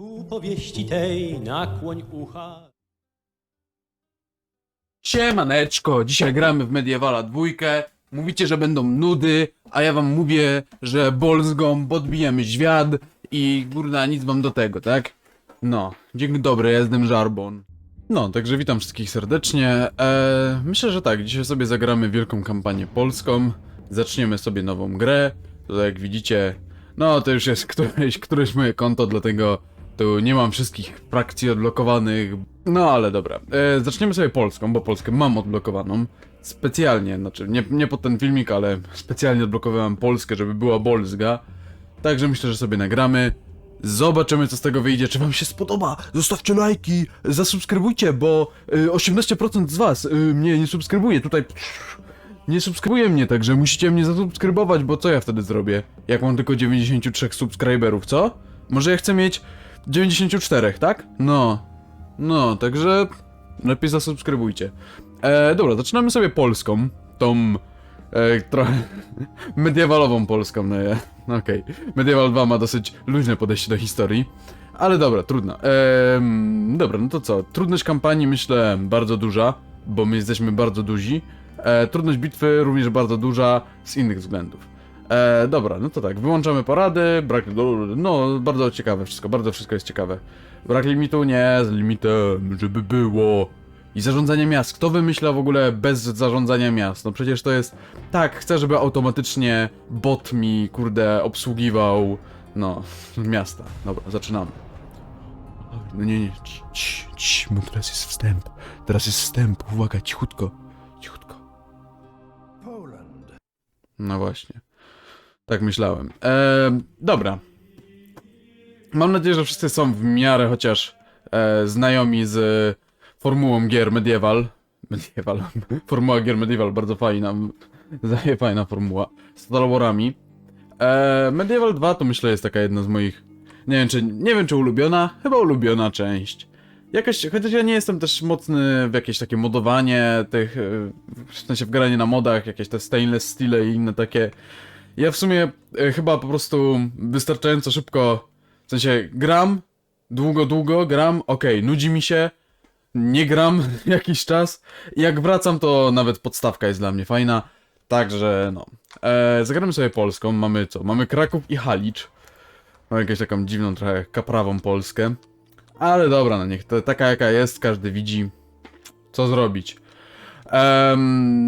Ku powieści tej nakłoń ucha. Siemaneczko, dzisiaj gramy w Medievala dwójkę. Mówicie, że będą nudy, a ja wam mówię, że Bolsgą podbijemy świat i kurna nic wam do tego, tak? No, dzień dobry, ja jestem Żarbon. No, także witam wszystkich serdecznie. Eee, myślę, że tak, dzisiaj sobie zagramy wielką kampanię polską. Zaczniemy sobie nową grę. Tutaj jak widzicie, no to już jest któreś, któreś moje konto, dlatego tu nie mam wszystkich frakcji odblokowanych. No ale dobra. E, zaczniemy sobie Polską, bo Polskę mam odblokowaną. Specjalnie, znaczy nie, nie pod ten filmik, ale specjalnie odblokowałem Polskę, żeby była Bolsga. Także myślę, że sobie nagramy. Zobaczymy co z tego wyjdzie, czy wam się spodoba. Zostawcie lajki, zasubskrybujcie, bo y, 18% z was y, mnie nie subskrybuje. Tutaj nie subskrybuje mnie, także musicie mnie zasubskrybować, bo co ja wtedy zrobię? Jak mam tylko 93 subskryberów, co? Może ja chcę mieć 94, tak? No. No, także lepiej zasubskrybujcie. E, dobra, zaczynamy sobie Polską. Tą e, trochę mediewalową Polską, no ja. Okej. Medieval 2 ma dosyć luźne podejście do historii. Ale dobra, trudno. Ehm, dobra, no to co? Trudność kampanii myślę bardzo duża, bo my jesteśmy bardzo duzi. E, trudność bitwy również bardzo duża z innych względów. E, dobra, no to tak, wyłączamy porady, brak... No, bardzo ciekawe wszystko, bardzo wszystko jest ciekawe. Brak limitu? Nie, z limitem, żeby było. I zarządzanie miast. Kto wymyśla w ogóle bez zarządzania miast? No przecież to jest... Tak, chcę, żeby automatycznie bot mi, kurde, obsługiwał... No, miasta. Dobra, zaczynamy. No nie, nie, ci, ci, ci, bo teraz jest wstęp. Teraz jest wstęp, uwaga, cichutko. Cichutko. No właśnie. Tak myślałem. Eee, dobra. Mam nadzieję, że wszyscy są w miarę chociaż e, znajomi z formułą gier Medieval. Medieval. Formuła gier Medieval, bardzo fajna. Zaje fajna formuła. Z Star Warami. E, Medieval 2 to myślę jest taka jedna z moich. Nie wiem, czy, nie wiem czy ulubiona, chyba ulubiona część. Jakaś, chociaż ja nie jestem też mocny w jakieś takie modowanie tych, e, w sensie w granie na modach, jakieś te stainless steel i inne takie. Ja w sumie e, chyba po prostu wystarczająco szybko, w sensie gram, długo, długo gram, okej, nudzi mi się, nie gram jakiś czas, jak wracam to nawet podstawka jest dla mnie fajna, także no. E, zagramy sobie Polską, mamy co? Mamy Kraków i Halicz. Mamy jakąś taką dziwną trochę kaprawą Polskę. Ale dobra, no niech to taka jaka jest, każdy widzi. Co zrobić.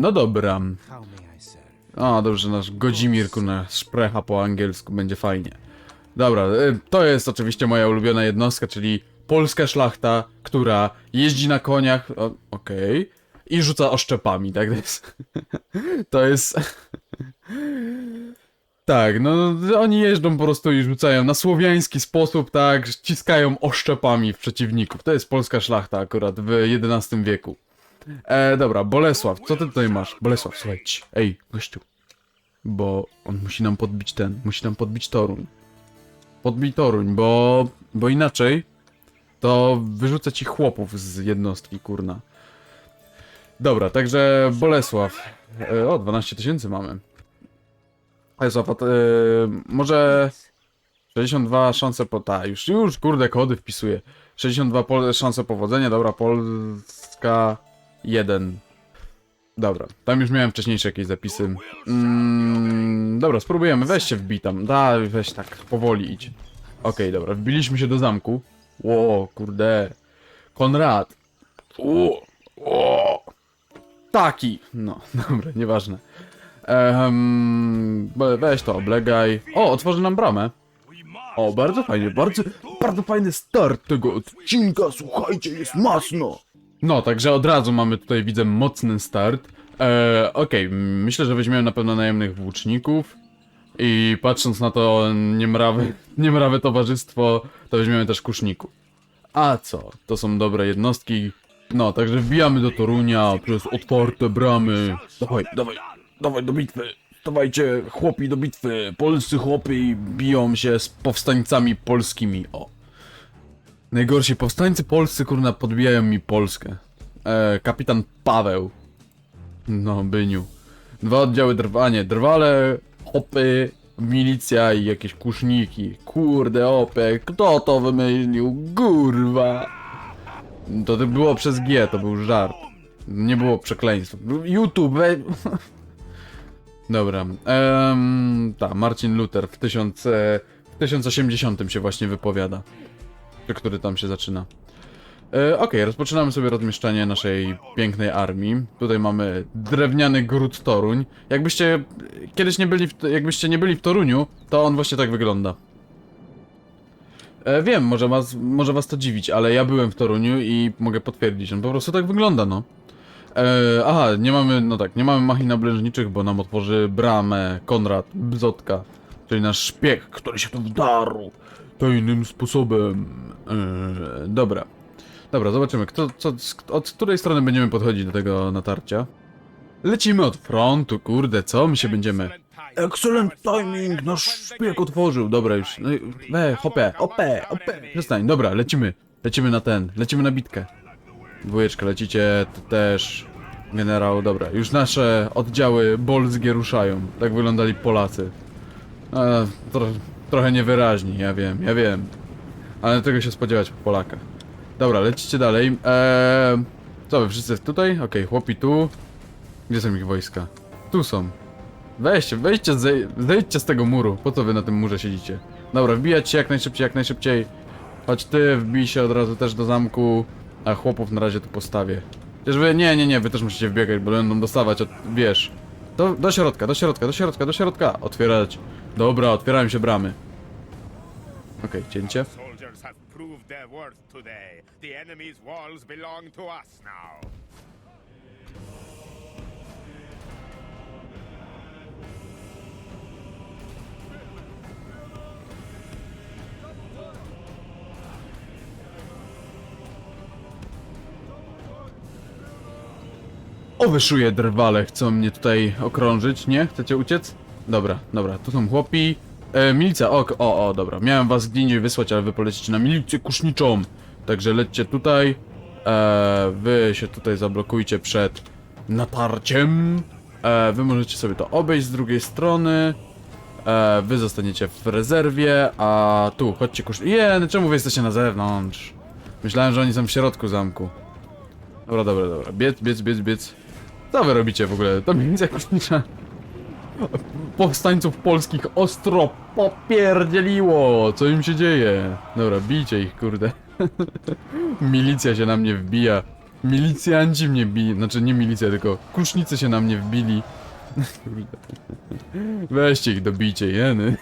No dobra. O, dobrze, nasz Godzimir, kurna, szprecha po angielsku, będzie fajnie. Dobra, y, to jest oczywiście moja ulubiona jednostka, czyli polska szlachta, która jeździ na koniach, okej, i rzuca oszczepami, tak? To jest... To jest... Tak, no oni jeżdżą po prostu i rzucają na słowiański sposób, tak, ściskają oszczepami w przeciwników. To jest polska szlachta akurat w XI wieku. E, dobra, Bolesław, co ty tutaj masz? Bolesław, słuchajcie, ej, gościu. Bo on musi nam podbić ten, musi nam podbić Toruń. Podbij Toruń, bo, bo inaczej to wyrzucę ci chłopów z jednostki, kurna. Dobra, także Bolesław. E, o, 12 tysięcy mamy. Bolesław, e, może 62 szanse po... Ta, już, już, kurde, kody wpisuję. 62 pol szanse powodzenia, dobra, Polska 1. Dobra, tam już miałem wcześniejsze jakieś zapisy. Mm, dobra, spróbujemy, weź się wbij tam. Da, weź tak, powoli idź. Okej, dobra, wbiliśmy się do zamku. Ło, kurde. Konrad. O, o. Taki. No, dobra, nieważne. Ehm, we- weź to, oblegaj. O, otworzy nam bramę. O, bardzo fajnie, bardzo, bardzo fajny start tego odcinka, słuchajcie, jest masno. No, także od razu mamy tutaj, widzę, mocny start. Eee, okej, m, myślę, że weźmiemy na pewno najemnych włóczników. I patrząc na to niemrawe, niemrawe towarzystwo, to weźmiemy też kuszników. A co? To są dobre jednostki. No, także wbijamy do Torunia przez otwarte bramy. Dawaj, dawaj, dawaj do bitwy. Dawajcie, chłopi do bitwy. Polscy chłopi biją się z powstańcami polskimi. O. Najgorsi powstańcy polscy, kurna, podbijają mi Polskę. E, kapitan Paweł. No, byniu. Dwa oddziały drwanie. Drwale, hopy, milicja i jakieś kuszniki. Kurde, opek, kto to wymyślił? Kurwa. To było przez G, to był żart. Nie było przekleństwa. YouTube. Dobra. Um, ta, Marcin Luther w, tysiąc, w 1080 się właśnie wypowiada. Który tam się zaczyna. E, Okej, rozpoczynamy sobie rozmieszczanie naszej pięknej armii. Tutaj mamy drewniany gród Toruń. Jakbyście kiedyś nie byli, w, jakbyście nie byli w Toruniu, to on właśnie tak wygląda. E, wiem, może was, może was to dziwić, ale ja byłem w Toruniu i mogę potwierdzić, on po prostu tak wygląda, no. E, aha, nie mamy, no tak, nie mamy machin oblężniczych, bo nam otworzy bramę Konrad Bzotka, czyli nasz szpieg, który się tu wdarł tajnym sposobem. E, dobra. Dobra, zobaczymy, kto, co, od której strony będziemy podchodzić do tego natarcia. Lecimy od frontu, kurde, co my się będziemy... Excellent timing, nasz szpieg otworzył. Dobra, już. No, we, hopę, opę, opę. Przestań, dobra, lecimy. Lecimy na ten, lecimy na bitkę. Dwójeczka, lecicie t- też. Generał, dobra, już nasze oddziały bolskie ruszają. Tak wyglądali Polacy. E, tro, trochę niewyraźni, ja wiem, ja wiem. Ale tego się spodziewać po Polakach. Dobra, lecicie dalej. Eee, co wy wszyscy tutaj? Okej, chłopi tu. Gdzie są ich wojska? Tu są. Weźcie, wejdźcie, zej zejdźcie z tego muru. Po co wy na tym murze siedzicie? Dobra, wbijać się jak najszybciej, jak najszybciej. Chodź ty, wbij się od razu też do zamku. A chłopów na razie tu postawię. Chociaż wy, nie, nie, nie, wy też musicie wbiegać, bo będą dostawać od, wiesz. Do, do środka, do środka, do środka, do środka. Otwierać. Dobra, otwierają się bramy. Okej, cięcie. Wyszuje drwale, chcą mnie tutaj okrążyć, nie? Chcecie uciec? Dobra, dobra, tu są chłopi. E, milicja, o, o, o, dobra. Miałem was gdzie indziej wysłać, ale wy polecicie na milicję kuszniczą. Także lećcie tutaj. E, wy się tutaj zablokujcie przed natarciem. E, wy możecie sobie to obejść z drugiej strony. E, wy zostaniecie w rezerwie, a tu, chodźcie kusz... Je, no czemu wy jesteście na zewnątrz? Myślałem, że oni są w środku zamku. Dobra, dobra, dobra. Biec, biec, biec, biec. Co wy robicie w ogóle? To milicja kusznicza. Powstańców polskich ostro popierdzieliło! Co im się dzieje? Dobra, bijcie ich, kurde. Milicja się na mnie wbija. Milicjanci mnie bili. Znaczy nie milicja, tylko kusznicy się na mnie wbili. Kurde. Weźcie ich, dobijcie, jeny.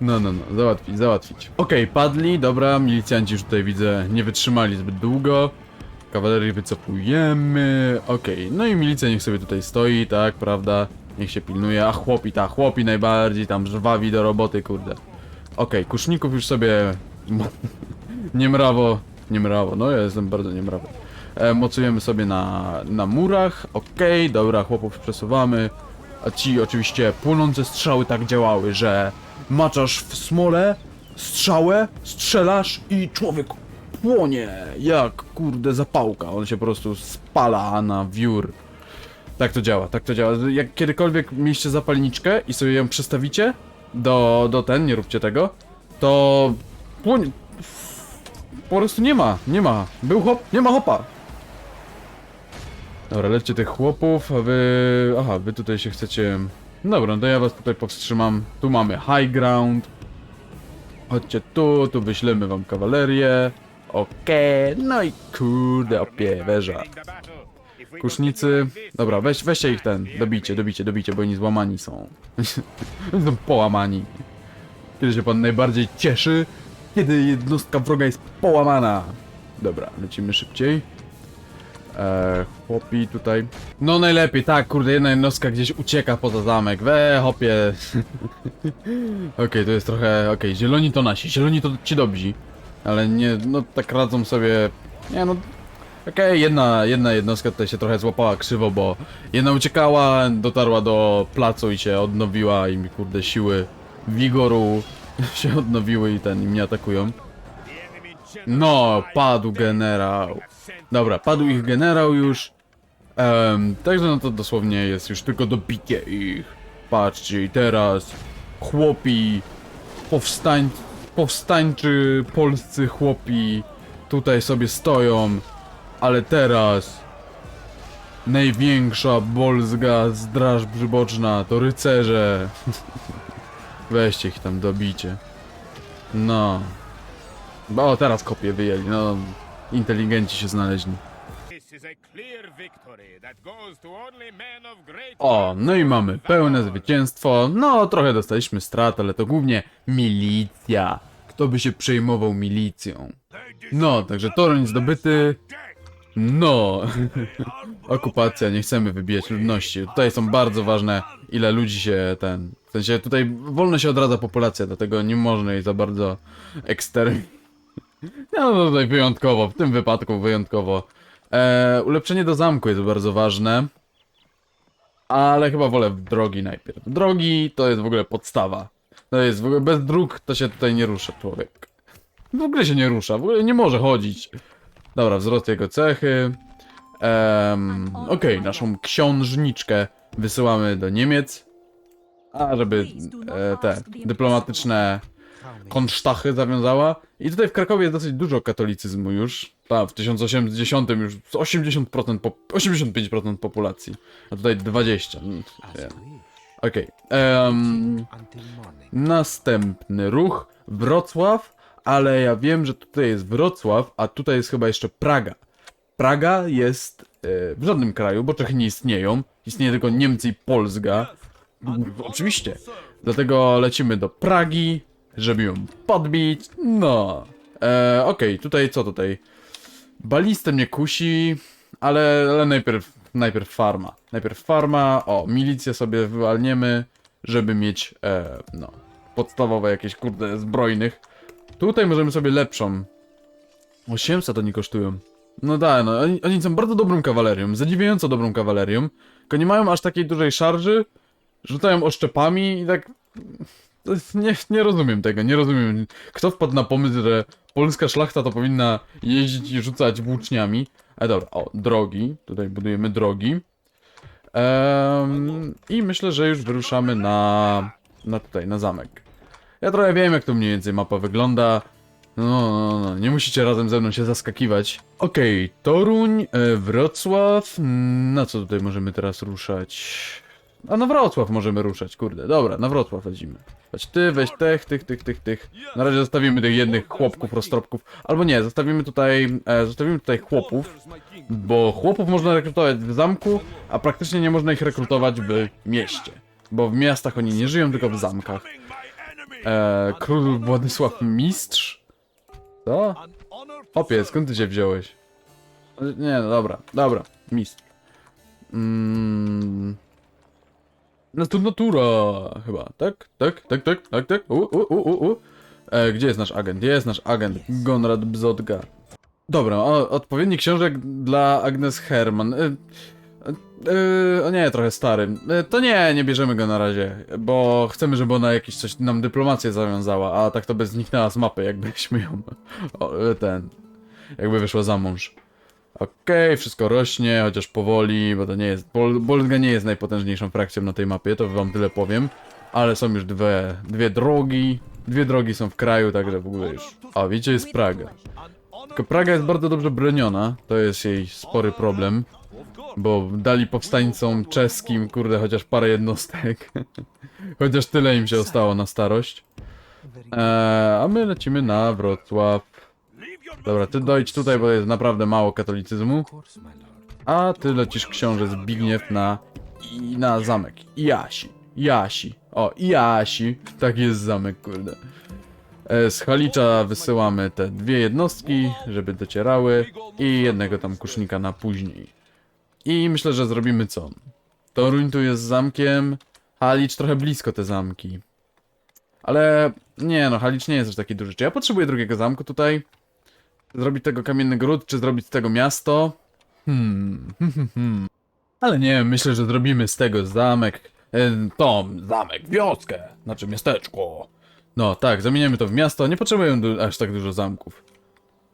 No, no, no, załatwić, załatwić. Okej, padli, dobra, milicjanci już tutaj widzę nie wytrzymali zbyt długo. Kawalerię wycofujemy, okej, no i milicja niech sobie tutaj stoi, tak, prawda? Niech się pilnuje, a chłopi, ta, chłopi najbardziej tam żwawi do roboty, kurde. Okej, kuszników już sobie... niemrawo, niemrawo, no ja jestem bardzo niemrawo. E, mocujemy sobie na, na murach, okej, dobra, chłopów przesuwamy. A ci oczywiście płonące strzały tak działały, że maczasz w smole, strzałę, strzelasz i człowiek płonie jak kurde zapałka. On się po prostu spala na wiór. Tak to działa, tak to działa. Jak kiedykolwiek mieliście zapalniczkę i sobie ją przestawicie do, do ten, nie róbcie tego, to płonie... Po prostu nie ma, nie ma. Był hop, nie ma hopa. Dobra, lećcie tych chłopów, a wy... Aha, wy tutaj się chcecie... Dobra, to ja was tutaj powstrzymam. Tu mamy high ground. Chodźcie tu, tu wyślemy wam kawalerię. Okej, no i kurde, opie, węża. Winning the battle. If we Kusznicy... Dobra, weź, weźcie ich ten, dobijcie, dobijcie, dobijcie, bo oni złamani są. są połamani. Kiedy się pan najbardziej cieszy? Kiedy jednostka wroga jest połamana. Dobra, lecimy szybciej. Eee, chłopi tutaj. No najlepiej, tak, kurde, jedna jednostka gdzieś ucieka poza zamek. We, hopie. Okej, to jest trochę, okej, zieloni to nasi, zieloni to ci dobrzy. Ale nie, no tak radzą sobie, nie no, Okej, jedna, jedna jednostka tutaj się trochę złapała krzywo, bo jedna uciekała, dotarła do placu i się odnowiła i mi kurde siły wigoru się odnowiły i ten i mnie atakują. No, padł generał. Dobra, padł ich generał już. Em, także no to dosłownie jest już tylko dobicie ich. Patrzcie, i teraz chłopi, powstań, powstańczy polscy chłopi tutaj sobie stoją, ale teraz największa bolzga straż przyboczna to rycerze. Weźcie ich tam dobicie. No. O, teraz kopię wyjęli, no. Inteligenci się znaleźli. O, no i mamy pełne zwycięstwo. No, trochę dostaliśmy strat, ale to głównie milicja. Kto by się przejmował milicją? No, także Toruń zdobyty. No, okupacja, nie chcemy wybijać ludności. Tutaj są bardzo ważne, ile ludzi się ten. W sensie tutaj wolno się odradza populacja, dlatego nie można jej za bardzo ekstermin. No, no tutaj wyjątkowo, w tym wypadku wyjątkowo. E, ulepszenie do zamku jest bardzo ważne. Ale chyba wolę drogi najpierw. Drogi to jest w ogóle podstawa. To jest w ogóle bez dróg to się tutaj nie rusza człowiek. W ogóle się nie rusza, w ogóle nie może chodzić. Dobra, wzrost jego cechy. Em, Okej, naszą książniczkę wysyłamy do Niemiec. A żeby e, te dyplomatyczne konsztachy zawiązała. I tutaj w Krakowie jest dosyć dużo katolicyzmu już. Ta, w 1080 już z 80%, po, 85% populacji. A tutaj 20. Mm, nie. Okej. następny ruch. Wrocław, ale ja wiem, że tutaj jest Wrocław, a tutaj jest chyba jeszcze Praga. Praga jest e, w żadnym kraju, bo Czechy nie istnieją. Istnieje tylko Niemcy i Polska. Oczywiście. Dlatego lecimy do Pragi, żeby ją podbić. No. E, Okej, tutaj co tutaj? Balistę mnie kusi, ale, ale najpierw, najpierw farma. Najpierw farma, o, milicję sobie wywalniemy, żeby mieć, e, no, podstawowe jakieś, kurde, zbrojnych. Tutaj możemy sobie lepszą. 800 oni kosztują. No da, no, oni, oni są bardzo dobrą kawalerią, zadziwiająco dobrą kawalerią, tylko nie mają aż takiej dużej szarży, rzucają oszczepami i tak... Nie, nie rozumiem tego, nie rozumiem. Kto wpadł na pomysł, że polska szlachta to powinna jeździć i rzucać włóczniami? Ale dobra, o, drogi. Tutaj budujemy drogi. Em, I myślę, że już wyruszamy na, na tutaj, na zamek. Ja trochę wiem, jak to mniej więcej mapa wygląda. No, no, no, nie musicie razem ze mną się zaskakiwać. Okej, Toruń, e, Wrocław. Na co tutaj możemy teraz ruszać? A na Wrocław możemy ruszać, kurde. Dobra, na Wrocław lecimy. Weź ty, weź tych, tych, tych, tych, tych. Na razie zostawimy tych jednych chłopków, roztropków. Albo nie, zostawimy tutaj, e, zostawimy tutaj chłopów, bo chłopów można rekrutować w zamku, a praktycznie nie można ich rekrutować w mieście. Bo w miastach oni nie żyją, tylko w zamkach. E, król Władysław Mistrz? Co? Opie, skąd ty się wziąłeś? Nie, no dobra, dobra, mistrz. Mm. No to natura, chyba, tak? Tak, tak, tak, tak, tak. U, u, u, u. E, gdzie jest nasz agent? Jest nasz agent, Gonrad Bzotka. Dobra, o, odpowiedni książek dla Agnes Herman. E, e, o nie, trochę stary. E, to nie, nie bierzemy go na razie, bo chcemy, żeby ona jakieś coś nam dyplomację zawiązała, a tak to by zniknęła z mapy, jakbyśmy ją o, e, ten, jakby wyszła za mąż. Okej, wszystko rośnie, chociaż powoli, bo to nie jest. Bol Bolga nie jest najpotężniejszą frakcją na tej mapie, to wam tyle powiem. Ale są już dwie, dwie drogi. Dwie drogi są w kraju, także w ogóle już. A wiecie, jest Praga. Tylko Praga jest bardzo dobrze broniona, to jest jej spory problem. Bo dali powstańcom czeskim, kurde, chociaż parę jednostek. chociaż tyle im się ostało na starość. Eee, a my lecimy na Wrocław. Dobra, ty dojdź tutaj, bo jest naprawdę mało katolicyzmu. A ty lecisz książę Zbigniew na... i na zamek. Jasi. Jasi. O, Jasi. Tak jest zamek, kurde. E, Z Halicza wysyłamy te dwie jednostki, żeby docierały i jednego tam kusznika na później. I myślę, że zrobimy co? Toruń tu jest zamkiem, Halicz trochę blisko te zamki. Ale nie no, Halicz nie jest aż taki duży. Czy ja potrzebuję drugiego zamku tutaj? Zrobić tego kamienny gród, czy zrobić z tego miasto? Hmm, hmm, hmm. Ale nie, myślę, że zrobimy z tego zamek. E, Tom, zamek, wioskę, znaczy miasteczko. No tak, zamieniamy to w miasto. Nie potrzebuję aż tak dużo zamków.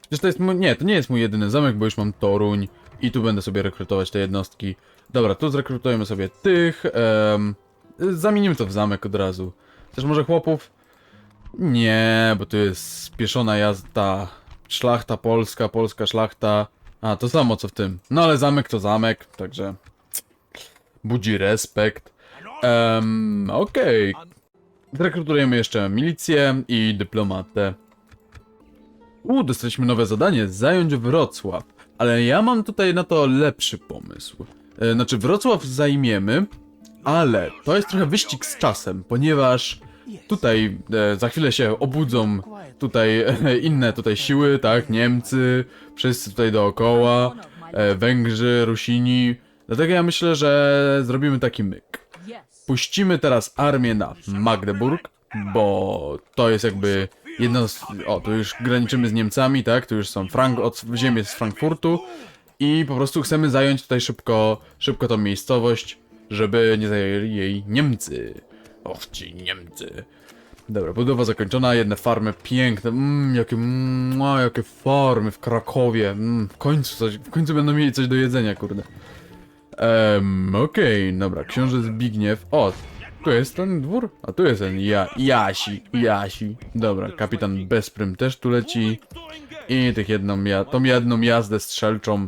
Przecież to jest mój, nie, to nie jest mój jedyny zamek, bo już mam Toruń i tu będę sobie rekrutować te jednostki. Dobra, tu zrekrutujemy sobie tych. em, zamienimy to w zamek od razu. Też może chłopów? Nie, bo to jest spieszona jazda. Szlachta polska, polska szlachta. A, to samo co w tym. No ale zamek to zamek, także... Budzi respekt. Um, okej. Zrekrutujemy jeszcze milicję i dyplomatę. U, dostaliśmy nowe zadanie, zająć Wrocław. Ale ja mam tutaj na to lepszy pomysł. E, Znaczy, Wrocław zajmiemy, ale to jest trochę wyścig z czasem, ponieważ tutaj e, za chwilę się obudzą tutaj e, inne tutaj siły, tak, Niemcy, wszyscy tutaj dookoła, e, Węgrzy, Rusini. Dlatego ja myślę, że zrobimy taki myk. Puścimy teraz armię na Magdeburg, bo to jest jakby jedno z... O, tu już graniczymy z Niemcami, tak? Tu już są Frank... od ziemię z Frankfurtu i po prostu chcemy zająć tutaj szybko, szybko tą miejscowość, żeby nie zajęli jej Niemcy. Och, ci Niemcy. Dobra, budowa zakończona, jedne farmy piękne, mmm, jakie, mm, a, jakie farmy w Krakowie, mm, w końcu coś, w końcu będą mieli coś do jedzenia, kurde. Ehm, okej, dobra, książę Zbigniew, o, tu jest ten dwór? A tu jest ten ja, Jasi, Jasi. Dobra, kapitan Bezprym też tu leci. I tych jedną, ja, tą jedną jazdę strzelczą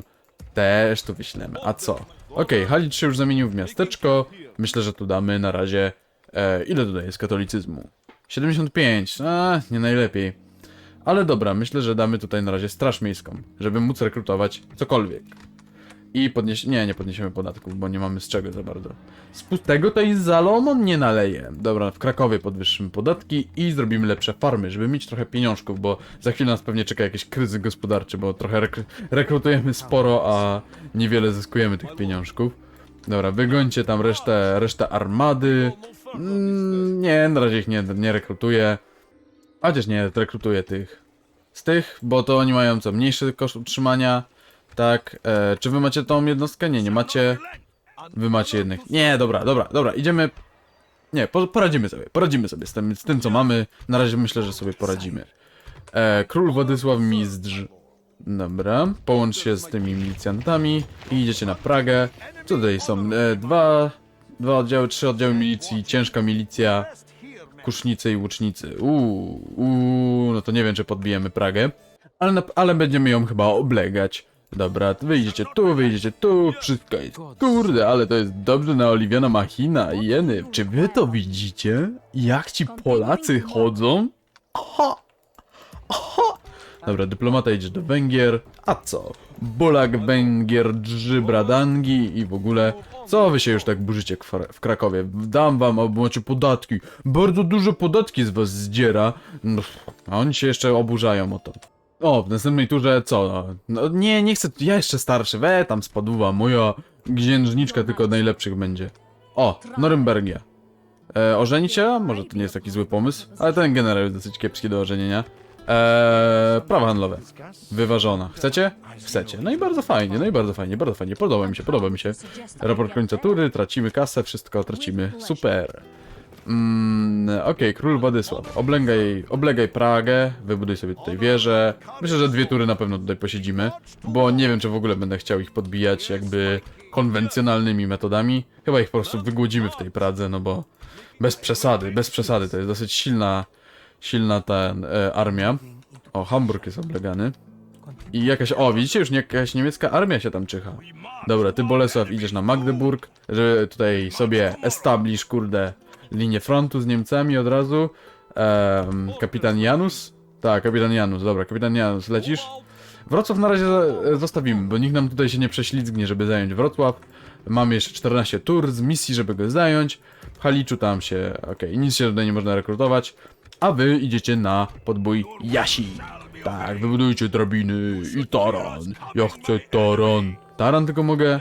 też tu wyślemy. A co? Okej, Halicz się już zamienił w miasteczko. Myślę, że tu damy na razie... E, ile tutaj jest katolicyzmu? 75, a nie najlepiej. Ale dobra, myślę, że damy tutaj na razie straż miejską, żeby móc rekrutować cokolwiek. I podnieś... Nie, nie podniesiemy podatków, bo nie mamy z czego za bardzo. Z pustego to i Salomon nie naleje. Dobra, w Krakowie podwyższymy podatki i zrobimy lepsze farmy, żeby mieć trochę pieniążków, bo za chwilę nas pewnie czeka jakiś kryzys gospodarczy, bo trochę rekr rekrutujemy sporo, a niewiele zyskujemy tych pieniążków. Dobra, wygońcie tam resztę, resztę armady. Mm, nie, na razie ich nie, nie rekrutuję. Chociaż nie, rekrutuję tych. Z tych, bo to oni mają co, mniejszy koszt utrzymania. Tak, e, czy wy macie tą jednostkę? Nie, nie macie. Wy macie jednak. Nie, dobra, dobra, dobra, idziemy. Nie, po, poradzimy sobie, poradzimy sobie z tym, z tym, co mamy. Na razie myślę, że sobie poradzimy. E, Król Władysław Mizdrz. Dobra, połącz się z tymi milicjantami i idziecie na Pragę. Tutaj są? E, dwa, dwa oddziały, trzy oddziały milicji, ciężka milicja, kusznicy i łucznicy. Uuu, uuu, no to nie wiem, czy podbijemy Pragę. Ale, na, ale będziemy ją chyba oblegać. Dobra, wyjdziecie tu, wyjdziecie tu, wszystko jest kurde, ale to jest dobrze naoliwiona machina, jeny. Czy wy to widzicie? Jak ci Polacy chodzą? Aha, aha. Dobra, dyplomata idzie do Węgier, a co? Bolak, Węgier, Drzy, Bradangi i w ogóle... Co wy się już tak burzycie w Krakowie? Dam wam, albo macie podatki. Bardzo duże podatki z was zdziera. No, a oni się jeszcze oburzają o to. O, w następnej turze co? No nie, nie chcę, ja jeszcze starszy, we tam spadła moja księżniczka tylko najlepszych będzie. O, Norymbergia. E, ożenić się? Może to nie jest taki zły pomysł, ale ten generał jest dosyć kiepski do ożenienia. E, prawa handlowe. Wyważona. Chcecie? Chcecie. No i bardzo fajnie, no i bardzo fajnie, bardzo fajnie. Podoba mi się, podoba mi się. Raport końca tury, tracimy kasę, wszystko tracimy. Super. Mm, Okej, król Władysław. Oblegaj, oblegaj Pragę, wybuduj sobie tutaj wieżę. Myślę, że dwie tury na pewno tutaj posiedzimy, bo nie wiem, czy w ogóle będę chciał ich podbijać jakby konwencjonalnymi metodami. Chyba ich po prostu wygłodzimy w tej Pradze, no bo bez przesady, bez przesady. To jest dosyć silna, silna ta e, armia. O, Hamburg jest oblegany. I jakaś, o widzicie, już jakaś niemiecka armia się tam czyha. Dobra, ty Bolesław idziesz na Magdeburg, żeby tutaj sobie establish, kurde, linię frontu z Niemcami od razu. Em, kapitan Janus? Tak, kapitan Janus, dobra, kapitan Janus, lecisz? Wrocław na razie zostawimy, bo nikt nam tutaj się nie prześlizgnie, żeby zająć Wrocław. Mamy jeszcze 14 tur z misji, żeby go zająć. W Haliczu tam się, okej, nic się tutaj nie można rekrutować. A wy idziecie na podbój Jasi. Tak, wybudujcie drabiny i taran. Ja chcę taran. Taran tylko mogę...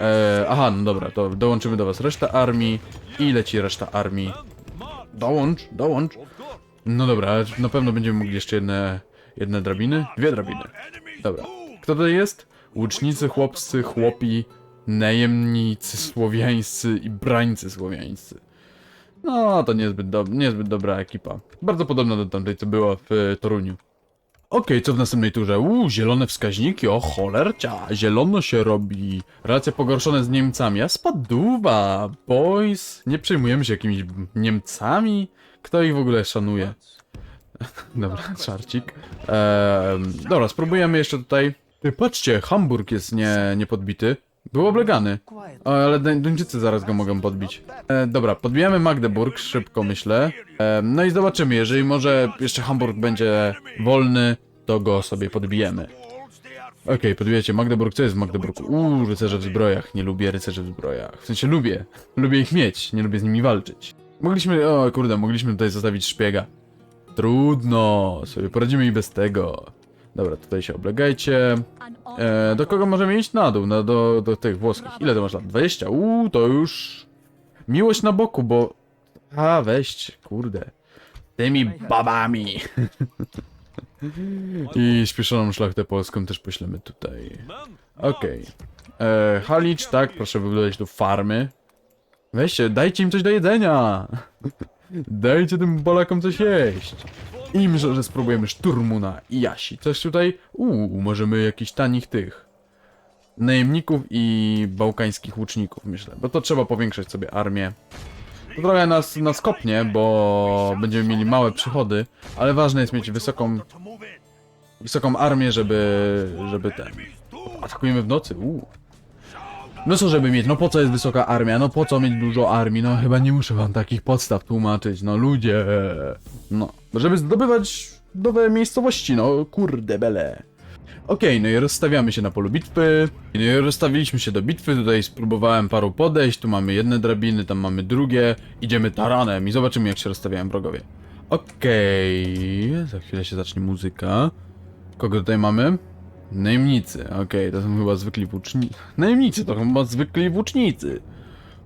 E, aha, no dobra, to dołączymy do was resztę armii i leci reszta armii. Dołącz, dołącz. No dobra, na pewno będziemy mogli jeszcze jedne, jedne drabiny? Dwie drabiny. Dobra. Kto to jest? Łucznicy, chłopcy, chłopi, najemnicy słowiańscy i brańcy słowiańscy. No, to niezbyt, do, niezbyt dobra ekipa. Bardzo podobna do tamtej, co była w e, Toruniu. Okej, co w następnej turze? Uuu, zielone wskaźniki, o cholercia, zielono się robi. Relacje pogorszone z Niemcami, a spaduwa, boys, nie przejmujemy się jakimiś Niemcami? Kto ich w ogóle szanuje? Dobra, czarcik. Dobra, spróbujemy jeszcze tutaj. Patrzcie, Hamburg jest nie, niepodbity. Był oblegany. O, ale Duń- Duńczycy zaraz go mogą podbić. E, dobra, podbijamy Magdeburg, szybko myślę. E, no i zobaczymy, jeżeli może jeszcze Hamburg będzie wolny, to go sobie podbijemy. Okej, podbijecie Magdeburg. Co jest w Magdeburgu? Uuu, rycerze w zbrojach. Nie lubię rycerzy w zbrojach. W sensie lubię. Lubię ich mieć, nie lubię z nimi walczyć. Mogliśmy, o kurde, mogliśmy tutaj zostawić szpiega. Trudno, sobie poradzimy i bez tego. Dobra, tutaj się oblegajcie. E, do kogo możemy iść? Na dół, no, do, do tych włoskich. Ile to masz lat? 20? Uuu, to już... Miłość na boku, bo... A, weź, kurde. Tymi babami. I śpieszoną szlachtę polską też poślemy tutaj. Okej. E, Halicz, tak, proszę wybudować tu farmy. Weźcie, dajcie im coś do jedzenia. Dajcie tym Polakom coś jeść. I myślę, że spróbujemy szturmu na Jasi. Coś tutaj? Uuu, możemy jakichś tanich tych najemników i bałkańskich łuczników, myślę. Bo to trzeba powiększyć sobie armię. To trochę nas, nas kopnie, bo będziemy mieli małe przychody, ale ważne jest mieć wysoką, wysoką armię, żeby, żeby ten... Atakujemy w nocy? Uuu. No co żeby mieć, no po co jest wysoka armia, no po co mieć dużo armii, no chyba nie muszę wam takich podstaw tłumaczyć, no ludzie, no, żeby zdobywać nowe miejscowości, no kurde bele. Okej, no i rozstawiamy się na polu bitwy, no i rozstawiliśmy się do bitwy, tutaj spróbowałem paru podejść, tu mamy jedne drabiny, tam mamy drugie, idziemy taranem i zobaczymy jak się rozstawiają wrogowie. Okej, za chwilę się zacznie muzyka. Kogo tutaj mamy? Najemnicy, okej, to są chyba zwykli włócznicy. Najemnicy to chyba zwykli włócznicy.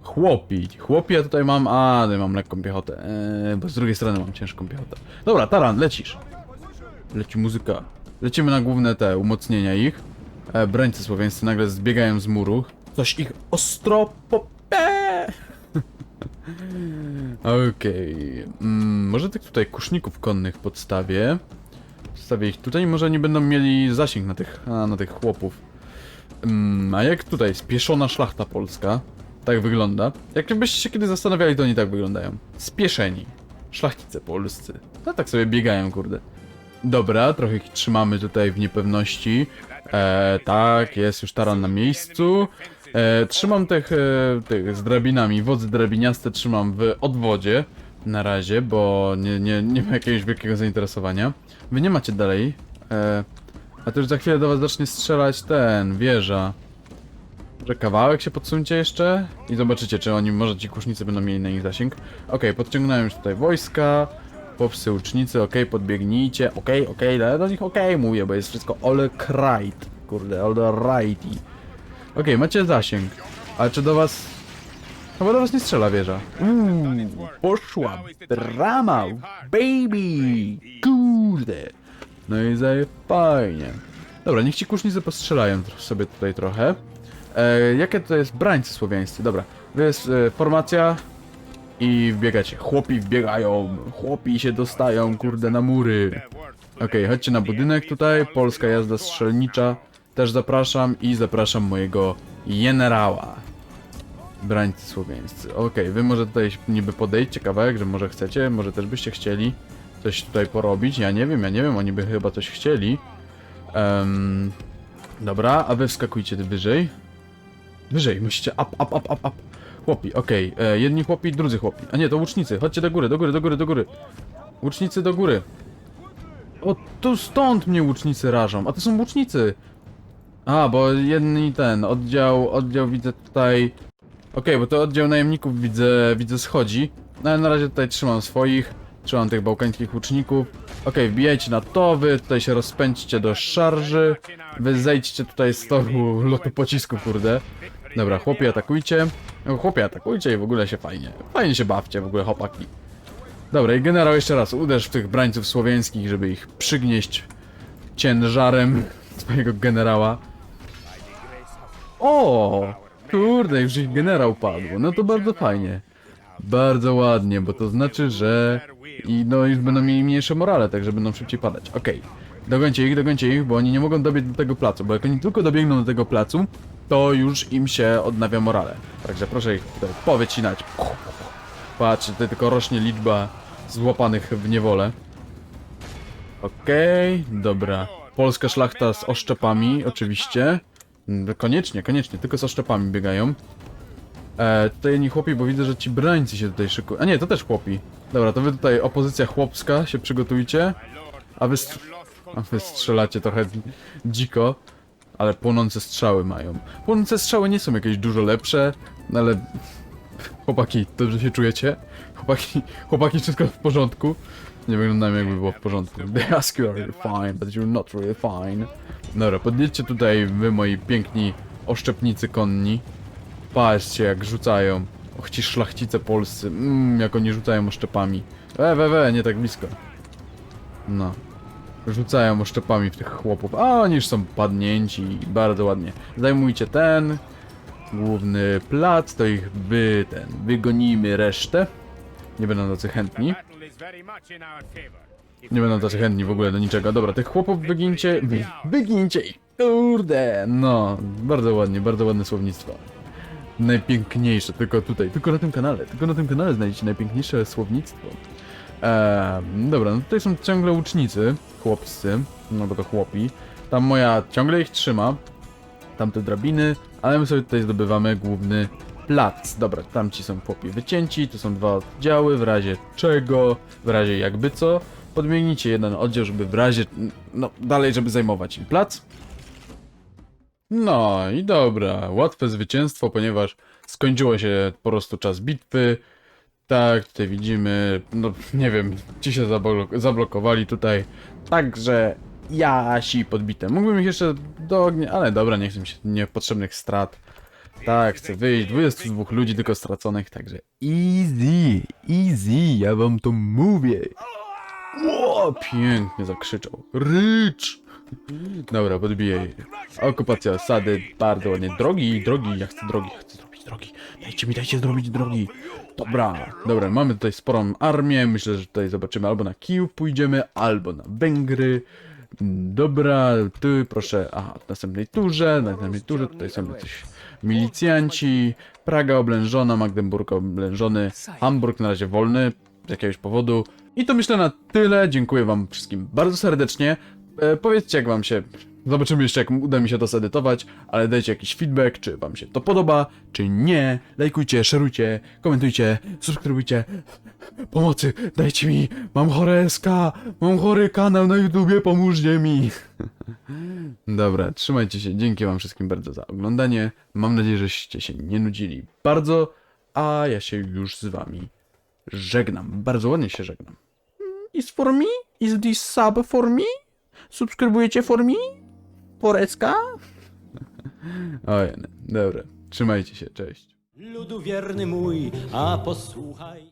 Chłopi, chłopi ja tutaj mam, a tutaj mam lekką piechotę, eee, bo z drugiej strony mam ciężką piechotę. Dobra, Taran, lecisz. Leci muzyka. Lecimy na główne te umocnienia ich. E, brańcy słowiańscy nagle zbiegają z muru. Coś ich ostro popę. Okej. Mm, może tych tutaj kuszników konnych podstawię. Stawię ich tutaj, może nie będą mieli zasięg na tych, a, na tych chłopów. Mm, a jak tutaj, spieszona szlachta polska. Tak wygląda. Jakbyście się kiedy zastanawiali, to oni tak wyglądają. Spieszeni. Szlachcice polscy. No tak sobie biegają, kurde. Dobra, trochę ich trzymamy tutaj w niepewności. E, tak, jest już taran na miejscu. E, trzymam tych, e, tych z drabinami, wodzy drabiniaste trzymam w odwodzie na razie, bo nie, nie, nie ma jakiegoś wielkiego zainteresowania. Wy nie macie dalej. E, a to już za chwilę do was zacznie strzelać ten, wieża. Że kawałek się podsuńcie jeszcze i zobaczycie, czy oni, może ci kusznicy będą mieli na nich zasięg. Okej, podciągnąłem już tutaj wojska. Popsy łucznicy, okej, podbiegnijcie, okej, ale do nich okej mówię, bo jest wszystko all right, kurde, all righty. Okej, macie zasięg, ale czy do was... Chyba do was nie strzela wieża. Uuu, poszła drama, baby, kurde. No i zaje fajnie. Dobra, niech ci kusznicy postrzelają sobie tutaj trochę. E, jakie to jest brańcy słowiańscy? Dobra, to jest e, formacja i wbiegacie. Chłopi wbiegają, chłopi się dostają, kurde, na mury. Okej, chodźcie na budynek tutaj, polska jazda strzelnicza. Też zapraszam i zapraszam mojego generała. Brańcy słowiańscy. Okej, wy może tutaj niby podejdźcie kawałek, że może chcecie, może też byście chcieli coś tutaj porobić. Ja nie wiem, ja nie wiem, oni by chyba coś chcieli. Em, dobra, a wy wskakujcie wyżej. Wyżej, musicie up, up, up, up, up. Chłopi, okej. e, Jedni chłopi, drudzy chłopi. A nie, to łucznicy. Chodźcie do góry, do góry, do góry, do góry. Łucznicy do góry. O, tu stąd mnie łucznicy rażą. A to są łucznicy. A, bo jedni ten, oddział, oddział widzę tutaj... Okej, bo to oddział najemników widzę, widzę schodzi. No ale na razie tutaj trzymam swoich. Trzymam tych bałkańskich łuczników. Okej, wbijajcie na to, wy tutaj się rozpędźcie do szarży. Wy zejdźcie tutaj z toru lotu pocisku, kurde. Dobra, chłopi atakujcie. No, chłopie atakujcie i w ogóle się fajnie. Fajnie się bawcie w ogóle, chłopaki. Dobra, i generał jeszcze raz uderz w tych brańców słowiańskich, żeby ich przygnieść ciężarem swojego generała. O! Kurde, już ich generał padł. No to bardzo fajnie. Bardzo ładnie, bo to znaczy, że i no już będą mieli mniejsze morale, także będą szybciej padać. Okej. Dogońcie ich, dogońcie ich, bo oni nie mogą dobiec do tego placu, bo jak oni tylko dobiegną do tego placu, to już im się odnawia morale. Także proszę ich tutaj powycinać. Patrzcie, tutaj tylko rośnie liczba złapanych w niewolę. Okej, dobra. Polska szlachta z oszczepami, oczywiście. Mm, Koniecznie, koniecznie, tylko z oszczepami biegają. E, tutaj jedni chłopi, bo widzę, że ci brańcy się tutaj szykują. A nie, to też chłopi. Dobra, to wy tutaj, opozycja chłopska, się przygotujcie. A wy, str- a wy strzelacie trochę dziko, ale płonące strzały mają. Płonące strzały nie są jakieś dużo lepsze, no ale... Chłopaki, dobrze się czujecie? Chłopaki, chłopaki, wszystko w porządku? Nie wyglądają jakby było w porządku. They ask you are you fine, but you're not really fine. Dobra, podjedźcie tutaj wy moi piękni oszczepnicy konni. Patrzcie jak rzucają. Och ci szlachcice polscy. Mmm, jak oni rzucają oszczepami. E, we, we, nie tak blisko. No. Rzucają oszczepami w tych chłopów. A oni już są padnięci. Bardzo ładnie. Zajmujcie ten. Główny plac, to ich wy, ten, wygonimy resztę. Nie będą tacy chętni. Nie będą tacy chętni w ogóle do niczego. Dobra, tych chłopów wygincie. Wy, wygincie ich. Kurde. No, bardzo ładnie, bardzo ładne słownictwo. Najpiękniejsze, tylko tutaj, tylko na tym kanale. Tylko na tym kanale znajdziecie najpiękniejsze słownictwo. Eee, dobra, no tutaj są ciągle łucznicy, chłopscy, no bo to chłopi. Tam moja ciągle ich trzyma. Tamte drabiny, ale my sobie tutaj zdobywamy główny plac. Dobra, tamci są chłopi wycięci, tu są dwa oddziały, w razie czego, w razie jakby co. Podmienicie jeden oddział, żeby w razie, no dalej, żeby zajmować im plac. No i dobra, łatwe zwycięstwo, ponieważ skończyło się po prostu czas bitwy. Tak, tutaj widzimy, no nie wiem, ci się zablok- zablokowali tutaj, także jasi podbite. Mógłbym ich jeszcze do ognia, ale dobra, nie chcę mi się niepotrzebnych strat. Tak, chcę wyjść, 22 ludzi tylko straconych, także easy, easy, ja wam to mówię. Ło, pięknie zakrzyczał. Rycz! Dobra, podbiję. Okupacja osady, bardzo ładnie. Drogi, drogi, ja chcę drogi, chcę zrobić drogi. Dajcie mi, dajcie zrobić drogi. Dobra, dobra, mamy tutaj sporą armię. Myślę, że tutaj zobaczymy albo na Kijów pójdziemy, albo na Węgry. Dobra, tu proszę, aha, w następnej turze, na następnej turze tutaj są jacyś milicjanci, Praga oblężona, Magdeburg oblężony, Hamburg na razie wolny jakiegoś powodu. I to myślę na tyle, dziękuję wam wszystkim bardzo serdecznie. E, powiedzcie jak wam się, zobaczymy jeszcze jak uda mi się to zedytować, ale dajcie jakiś feedback, czy wam się to podoba, czy nie. Lajkujcie, szerujcie, komentujcie, subskrybujcie. Pomocy, dajcie mi, mam chore SK, mam chory kanał na YouTubie, pomóżcie mi. Dobra, trzymajcie się, dzięki wam wszystkim bardzo za oglądanie. Mam nadzieję, żeście się nie nudzili bardzo, a ja się już z wami żegnam. Bardzo ładnie się żegnam. Is for me? Is this sub for me? Subskrybujecie for me? Porecka? Ojej, dobra. Trzymajcie się, cześć. Ludu wierny mój, a posłuchaj.